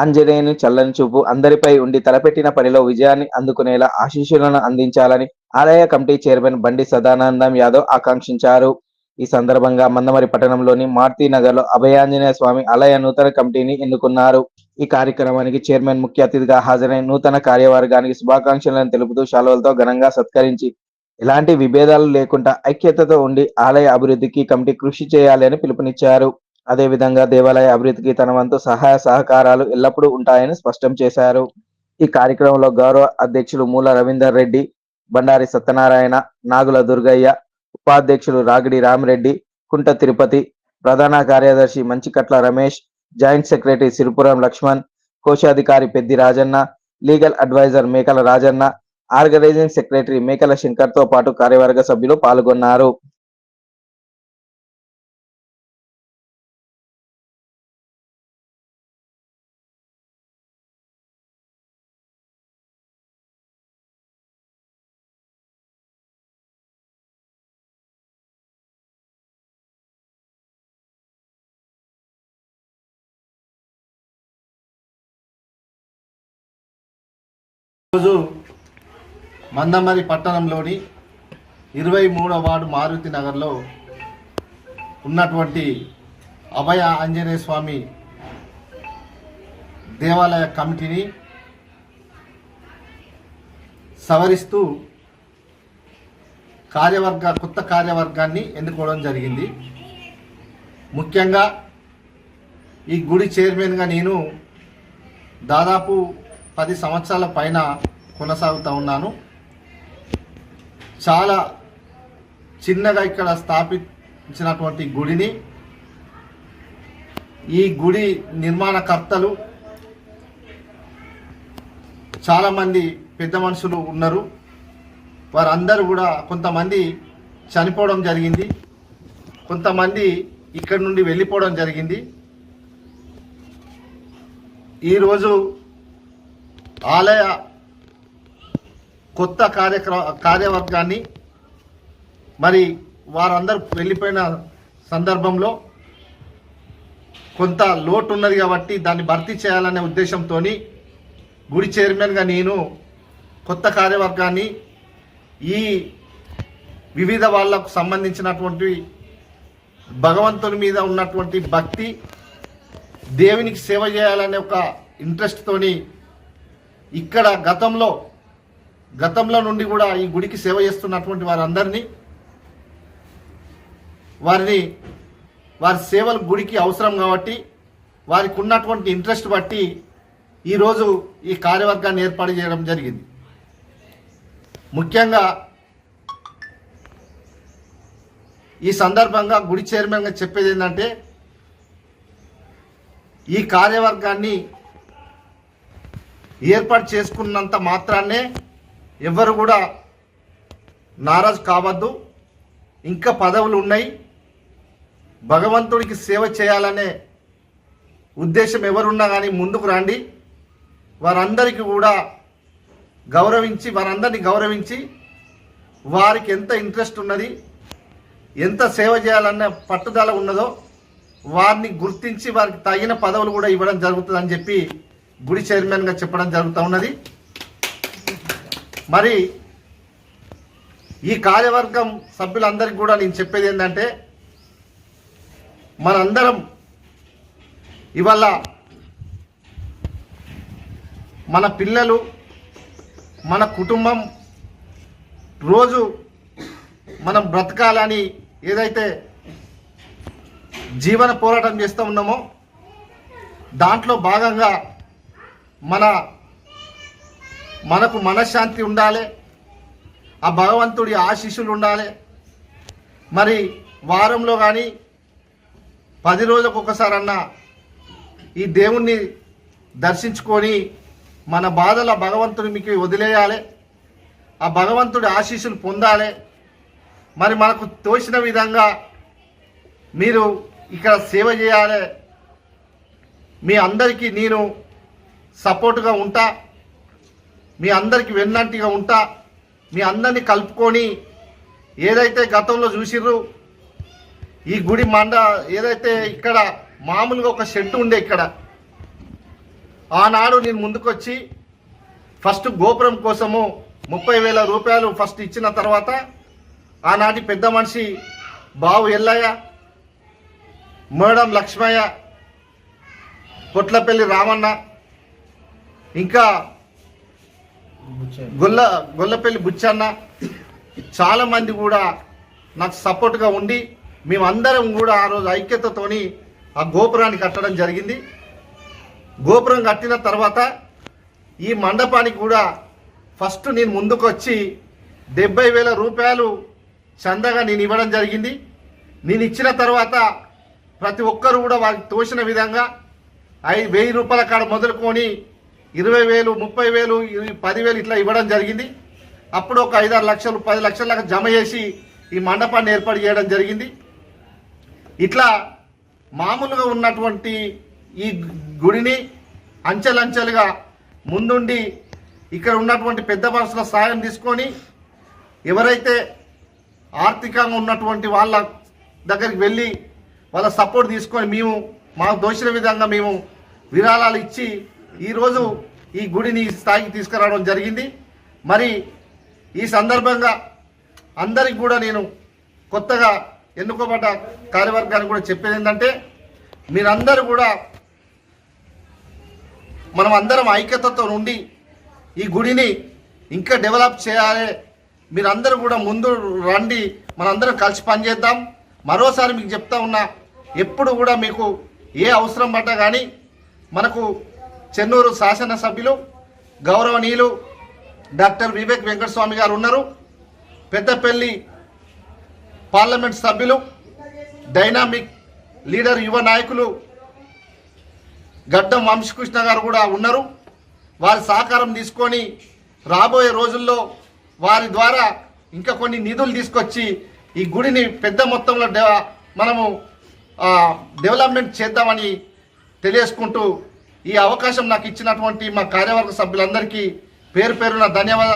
ఆంజనేయుని చల్లని చూపు అందరిపై ఉండి తలపెట్టిన పనిలో విజయాన్ని అందుకునేలా ఆశీస్సులను అందించాలని ఆలయ కమిటీ చైర్మన్ బండి సదానందం యాదవ్ ఆకాంక్షించారు. ఈ సందర్భంగా మందమరి పట్టణంలోని మార్తీ నగర్లో అభయాంజనేయ స్వామి ఆలయ నూతన కమిటీని ఎన్నుకున్నారు. ఈ కార్యక్రమానికి చైర్మన్ ముఖ్య అతిథిగా హాజరై నూతన కార్యవర్గానికి శుభాకాంక్షలను తెలుపుతూ శాలువలతో ఘనంగా సత్కరించి ఎలాంటి విభేదాలు లేకుండా ఐక్యతతో ఉండి ఆలయ అభివృద్ధికి కమిటీ కృషి చేయాలని పిలుపునిచ్చారు. అదేవిధంగా దేవాలయ అభివృద్ధికి తన వంతు సహాయ సహకారాలు ఎల్లప్పుడూ ఉంటాయని స్పష్టం చేశారు. ఈ కార్యక్రమంలో గౌరవ అధ్యక్షులు మూల రవీందర్ రెడ్డి బండారి సత్యనారాయణ నాగుల దుర్గయ్య ఉపాధ్యక్షులు రాగిడి రామిరెడ్డి కుంట తిరుపతి ప్రధాన కార్యదర్శి మంచికట్ల రమేష్ జాయింట్ సెక్రటరీ సిరిపురం లక్ష్మణ్ కోశాధికారి పెద్ది రాజన్న లీగల్ అడ్వైజర్ మేకల రాజన్న ఆర్గనైజింగ్ సెక్రటరీ మేకల శంకర్తో పాటు కార్యవర్గ సభ్యులు పాల్గొన్నారు. ఈరోజు మందమరి పట్టణంలోని ఇరవై మూడవ వార్డు మారుతి నగర్లో ఉన్నటువంటి అభయ ఆంజనేయ స్వామి దేవాలయ కమిటీని సవరిస్తూ కార్యవర్గ కొత్త కార్యవర్గాన్ని ఎన్నుకోవడం జరిగింది. ముఖ్యంగా ఈ గుడి చైర్మన్గా నేను దాదాపు పది సంవత్సరాల పైన కొనసాగుతూ ఉన్నాను. చాలా చిన్నగా ఇక్కడ స్థాపించినటువంటి గుడిని ఈ గుడి నిర్మాణకర్తలు చాలామంది పెద్ద మనుషులు ఉన్నారు. వారందరూ కూడా కొంతమంది చనిపోవడం జరిగింది. కొంతమంది ఇక్కడ నుండి వెళ్ళిపోవడం జరిగింది. ఈరోజు ఆలయ కొత్త కార్యక్రమ కార్యవర్గాన్ని మరి వారందరూ వెళ్ళిపోయిన సందర్భంలో కొంత లోటు ఉన్నది కాబట్టి దాన్ని భర్తీ చేయాలనే ఉద్దేశంతో గుడి చైర్మన్గా నేను కొత్త కార్యవర్గాన్ని ఈ వివిధ వాళ్ళకు సంబంధించినటువంటి భగవంతుని మీద ఉన్నటువంటి భక్తి దేవునికి సేవ చేయాలనే ఒక ఇంట్రెస్ట్తోని ఇక్కడ గతంలో గతంలో నుండి కూడా ఈ గుడికి సేవ చేస్తున్నటువంటి వారందరినీ వారిని వారి సేవలు గుడికి అవసరం కాబట్టి వారికి ఉన్నటువంటి ఇంట్రెస్ట్ బట్టి ఈరోజు ఈ కార్యవర్గాన్ని ఏర్పాటు చేయడం జరిగింది. ముఖ్యంగా ఈ సందర్భంగా గుడి చైర్మన్గా చెప్పేది ఏంటంటే ఈ కార్యవర్గాన్ని ఏర్పాటు చేసుకున్నంత మాత్రాన్నే ఎవరు కూడా నారాజు కావద్దు. ఇంకా పదవులు ఉన్నాయి. భగవంతుడికి సేవ చేయాలనే ఉద్దేశం ఎవరున్నా కానీ ముందుకు రండి. వారందరికీ కూడా గౌరవించి వారందరినీ గౌరవించి వారికి ఎంత ఇంట్రెస్ట్ ఉన్నది ఎంత సేవ చేయాలన్న పట్టుదల ఉన్నదో వారిని గుర్తించి వారికి తగిన పదవులు కూడా ఇవ్వడం జరుగుతుందని చెప్పి గుడి చైర్మన్గా చెప్పడం జరుగుతూ ఉన్నది. మరి ఈ కార్యవర్గం సభ్యులందరికీ కూడా నేను చెప్పేది ఏంటంటే మనందరం ఇవాళ మన పిల్లలు మన కుటుంబం రోజు మనం బ్రతకాలని ఏదైతే జీవన పోరాటం చేస్తూ ఉన్నామో దాంట్లో భాగంగా మన మనకు మనశ్శాంతి ఉండాలి. ఆ భగవంతుడి ఆశీస్సులు ఉండాలి. మరి వారంలో కానీ పది రోజులకు ఒకసారన్నా ఈ దేవుణ్ణి దర్శించుకొని మన బాధల భగవంతుడి మీకు వదిలేయాలి. ఆ భగవంతుడి ఆశీస్సులు పొందాలి. మరి మనకు తోచిన విధంగా మీరు ఇక్కడ సేవ చేయాలి. మీ అందరికీ నేను సపోర్టుగా ఉంటా. మీ అందరికి వెన్నంటిగా ఉంటా. మీ అందరిని కలుపుకొని ఏదైతే గతంలో చూసిర్రు ఈ గుడి మండ ఏదైతే ఇక్కడ మామూలుగా ఒక షెడ్ ఉండే ఇక్కడ ఆనాడు నేను ముందుకొచ్చి ఫస్ట్ గోపురం కోసము ముప్పై వేల రూపాయలు ఫస్ట్ ఇచ్చిన తర్వాత ఆనాటి పెద్ద మనిషి బావు ఎల్లయ్య మేడం లక్ష్మయ్య కొట్లపల్లి రామన్న ఇంకా గొల్ల గొల్లపల్లి బుచ్చన్న చాలా మంది కూడా నాకు సపోర్ట్గా ఉండి మేమందరం కూడా ఆ రోజు ఐక్యతతోని ఆ గోపురాన్ని కట్టడం జరిగింది. గోపురం కట్టిన తర్వాత ఈ మండపానికి కూడా ఫస్ట్ నేను ముందుకు వచ్చి డెబ్బై వేల రూపాయలు చందగా నేను ఇవ్వడం జరిగింది. నేను ఇచ్చిన తర్వాత ప్రతి ఒక్కరు కూడా వారికి తోచిన విధంగా ఐదు వెయ్యి రూపాయల కాడ మొదలుకొని ఇరవై వేలు ముప్పై వేలు పదివేలు ఇట్లా ఇవ్వడం జరిగింది. అప్పుడు ఒక ఐదారు లక్షలు పది లక్షల దాకా జమ చేసి ఈ మండపాన్ని ఏర్పాటు చేయడం జరిగింది. ఇట్లా మామూలుగా ఉన్నటువంటి ఈ గుడిని అంచెలంచెలుగా ముందుండి ఇక్కడ ఉన్నటువంటి పెద్ద మనుషుల సాయం తీసుకొని ఎవరైతే ఆర్థికంగా ఉన్నటువంటి వాళ్ళ దగ్గరికి వెళ్ళి వాళ్ళ సపోర్ట్ తీసుకొని మేము మాకు దోచిన విధంగా మేము విరాళాలు ఇచ్చి ఈరోజు ఈ గుడిని ఈ స్థాయికి తీసుకురావడం జరిగింది. మరి ఈ సందర్భంగా అందరికి కూడా నేను కొత్తగా ఎన్నుకోబడ్డ కార్యవర్గానికి కూడా చెప్పేది ఏంటంటే మీరందరూ కూడా మనం అందరం ఐక్యతతో ఉండి ఈ గుడిని ఇంకా డెవలప్ చేయాలి. మీరందరూ కూడా ముందు రండి మనందరం కలిసి పనిచేద్దాం. మరోసారి మీకు చెప్తా ఉన్నా ఎప్పుడు కూడా మీకు ఏ అవసరం పడ్డా కానీ మనకు చెన్నూరు శాసనసభ్యులు గౌరవనీయులు డాక్టర్ వివేక్ వెంకటస్వామి గారు ఉన్నారు. పెద్దపల్లి పార్లమెంట్ సభ్యులు డైనామిక్ లీడర్ యువ నాయకులు గడ్డం వంశకృష్ణ గారు కూడా ఉన్నారు. వారి సహకారం తీసుకొని రాబోయే రోజుల్లో వారి ద్వారా ఇంకా కొన్ని నిధులు తీసుకొచ్చి ఈ గుడిని పెద్ద మొత్తంలో మనము డెవలప్మెంట్ చేద్దామని తెలియజేసుకుంటూ ఈ అవకాశం నాకు ఇచ్చినటువంటి మా కార్యవర్గ సభ్యులందరికీ పేరు పేరున ధన్యవాదాలు.